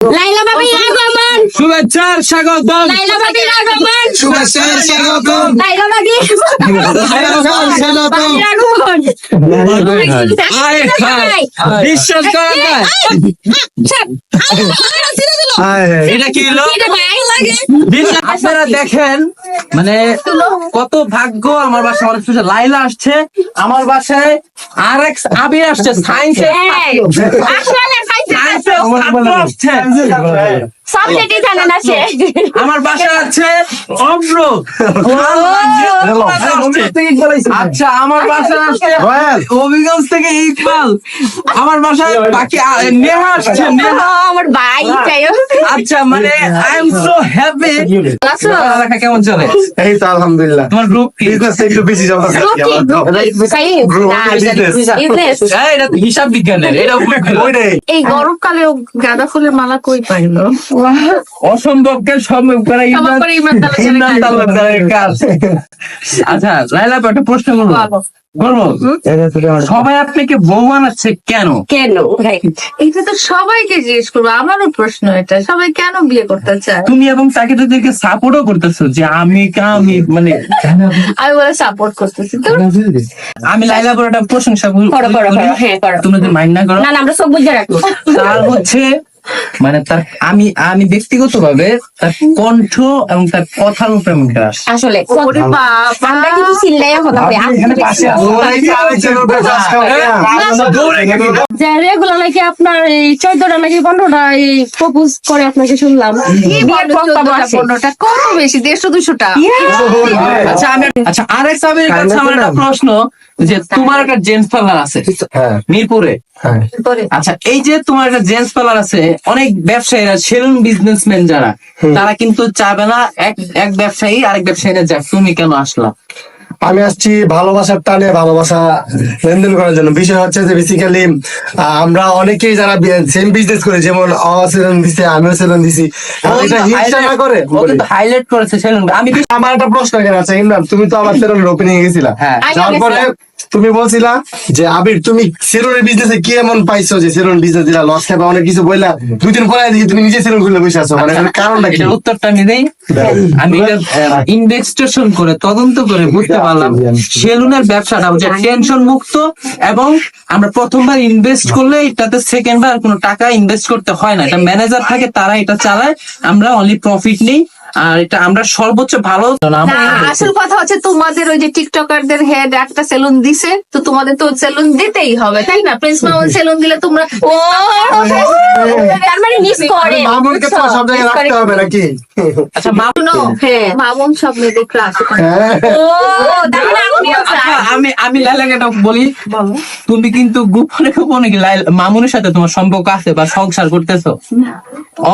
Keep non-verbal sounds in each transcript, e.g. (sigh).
লাইলা বাবির আগমন। শুভেচ্ছার স্বাগতম। লাইলা বাবির আগমন। শুভেচ্ছার স্বাগতম। লাইলা বাবির স্বাগতম বাবির আগমন বিশ্বাস করা যায় এটা কি হলো এটা ভাই লাগে? বিশ্বাস আপনারা দেখেন মানে কত ভাগ্য আমার বাসায় অনেক স্পেশাল লাইলা আসছে আমার বাসায় আর এক আবির আসছে সায়েন্সের এই, সাবজেক্টই জানে না সে। আমার বাসায় আছে অব্র আচ্ছা আমার বাসায় আসছে হবিগঞ্জ থেকে ইকবাল। আমার বাসায় বাকি নেহা আসছে নেহা। আমার ভাই আচ্ছা মানে আই এম সো হ্যাপি কেমন চলে? এই তো আলহামদুলিল্লাহ। তোমার গ্রুপ কি? একটু বেশি তো হিসাব বিজ্ঞানের এটা এই গরমকালেও গাঁদা ফুলের মালা কই পাইলো? অসম্ভবকে সম্ভব করা ইমান তালুকদারের ইমরান কাজ। তালুকদারের কাজ। আচ্ছা লাইলা একটা প্রশ্ন করব। সবাই আপনাকে বউ বানাচ্ছে কেন? কেন? এটা তো সবাইকে জিজ্ঞেস করব আমারও প্রশ্ন এটা। সবাই কেন বিয়ে করতে চায়? তুমি এবং তাকে তো দেখে সাপোর্টও করতেছো যে আমি আমি মানে আমি বলে সাপোর্ট করতেছি তো আমি লাইলা পর একটা প্রশংসা করি- করো হ্যাঁ করো। তুমি মাইন্ড না করো। না না আমরা সব বুঝে রাখব। তার হচ্ছে মানে তার আমি আমি ব্যক্তিগত ভাবে তার কণ্ঠ এবং তার কথার উপরে আমি ক্রাশ আসলে কিন্তু যে নাকি আপনার এই চোদ্দটা নাকি পনেরোটা এই প্রপোজ করে আপনাকে শুনলাম। পনেরোটা? কত বেশি দেড়শো দুশোটা। আচ্ছা আমি আচ্ছা আরেক সাবির কাছে আমার একটা প্রশ্ন যে তোমার একটা জেন্টস পার্লার আছে হ্যাঁ। মিরপুরে। হ্যাঁ। আচ্ছা এই যে তোমার একটা জেন্টস পার্লার আছে অনেক ব্যবসায়ীরা সেলুন বিজনেসম্যান যারা তারা কিন্তু চাবে না এক এক ব্যবসায়ী আরেক ব্যবসায়ী যাক তুমি কেন আসলা? আমি আসছি ভালোবাসার টানে ভালোবাসা লেনদেন করার জন্য। বিষয় হচ্ছে যে বেসিক্যালি আমরা অনেকেই যারা সেম বিজনেস করি যেমন অ সেলুন দিছে আমিও সেলুন দিছি। এটা হিংসা না করে হাইলাইট করেছে সেলুন। আমি আমার একটা প্রশ্ন এখানে আছে ইমরান তুমি তো আমার সেলুনের ওপেনিং এ গেছিলা। হ্যাঁ। যাওয়ার পরে তুমি বলছিলা যে আবির তুমি সেলুনের বিজনেসে কি এমন পাইছো যে সেলুন বিজনেস দিলা? লস খাবা অনেক কিছু বললা দুই দিন পরে দেখি তুমি নিজে সেলুন খুলে বসে আছো। মানে এটার কারণটা কি? উত্তরটা আমি দেই। আমি এটা ইনভেস্টেশন করে তদন্ত করে বুঝতে পারলাম সেলুনের ব্যবসাটা হচ্ছে টেনশন মুক্ত এবং আমরা প্রথমবার ইনভেস্ট করলে এটাতে সেকেন্ড বার কোনো টাকা ইনভেস্ট করতে হয় না। এটা ম্যানেজার থাকে তারা এটা চালায়। আমরা অনলি প্রফিট নেই। আর এটা আমরা সর্বোচ্চ ভালো আসল কথা হচ্ছে তোমাদের ওই যে টিকটকারদের হেড একটা সেলুন দিছে তো তোমাদের তো সেলুন দিতেই হবে তাই না? প্রিন্স মামুন সেলুন দিলে তোমরা ও তার মানে মিস করে। মামুনকে তো সব জায়গায় রাখতে হবে নাকি? আচ্ছা মামুন (laughs) হ্যাঁ মামুন সব মেয়েদের ক্রাশ হ্যাঁ। ও আমি আমি আমি লাইলাকে বলি তুমি কিন্তু গোপনে গোপনে কি মামুনের সাথে তোমার সম্পর্ক আছে বা সংসার করতেছো?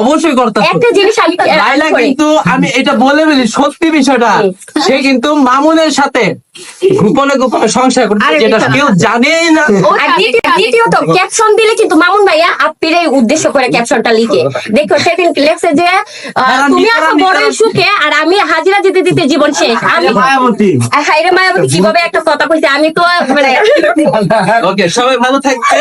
অবশ্যই করতেছো। একটা জিনিস লাইলা কিন্তু আমি এটা বলে বলি সত্যি বিষয়টা। সে কিন্তু মামুনের সাথে গোপনে গোপনে সংসার করতে যেটা কেউ জানেই না। আর দ্বিতীয়- দ্বিতীয়ত ক্যাপশন দিলে কিন্তু মামুন ভাইয়া আপ্পিরে উদ্দেশ্য করে ক্যাপশনটা লিখে। দেখো সেদিন লেখছে যে আহ, হ্যাঁ, তুমি আছো বড় সুখে আর আমি হাজিরা দিতে দিতে জীবন শেষ। আমি মায়াবতী। হাইরে মায়াবতী কীভাবে একটা কথা কইছে? আমি তো মানে (laughs) ওকে সবাই ভালো থাকবে